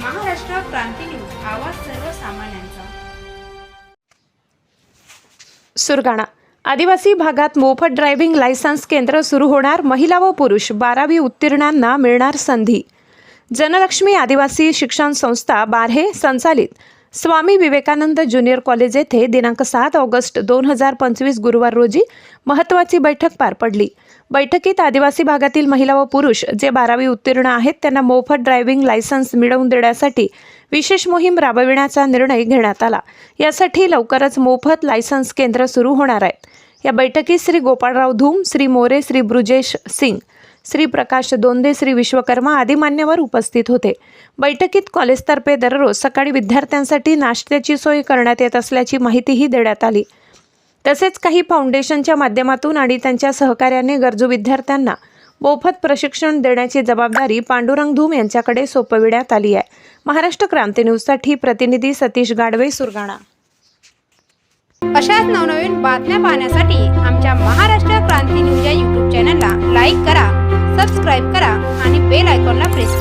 क्रांती news आवाज सर्वसामान्यांचा. सुरगाणा. आदिवासी भागात मोफत ड्रायव्हिंग लायसन्स केंद्र सुरू होणार महिला व पुरुष बारावी उत्तीर्णांना मिळणार संधी. जनलक्ष्मी आदिवासी शिक्षण संस्था बार्हे संचालित स्वामी विवेकानंद ज्युनियर कॉलेज येथे दिनांक सात ऑगस्ट दोन हजार पंचवीस गुरुवार रोजी महत्त्वाची बैठक पार पडली. बैठकीत आदिवासी भागातील महिला व पुरुष जे बारावी उत्तीर्ण आहेत त्यांना मोफत ड्रायव्हिंग लायसन्स मिळवून देण्यासाठी विशेष मोहीम राबविण्याचा निर्णय घेण्यात आला. यासाठी लवकरच मोफत लायसन्स केंद्र सुरू होणार आहेत या बैठकीत श्री गोपाळराव धूम श्री मोरे श्री ब्रुजेश सिंग श्री प्रकाश दोंदे श्री विश्वकर्मा आदी मान्यवर उपस्थित होते. बैठकीत कॉलेजतर्फे दररोज सकाळी विद्यार्थ्यांसाठी नाश्त्याची सोय करण्यात येत असल्याची माहितीही देण्यात आली. तसेच काही फाउंडेशनच्या माध्यमातून आणि त्यांच्या सहकार्याने गरजू विद्यार्थ्यांना मोफत प्रशिक्षण देण्याची जबाबदारी पांडुरंग धूम यांच्याकडे सोपविण्यात आली आहे. महाराष्ट्र क्रांती न्यूजसाठी प्रतिनिधी सतीश गाडवे सुरगाणा. अशाच नवनवीन बातम्या पाहण्यासाठी आमच्या महाराष्ट्र क्रांती न्यूज या करा आणि बेल आयकॉनला प्रेस करा.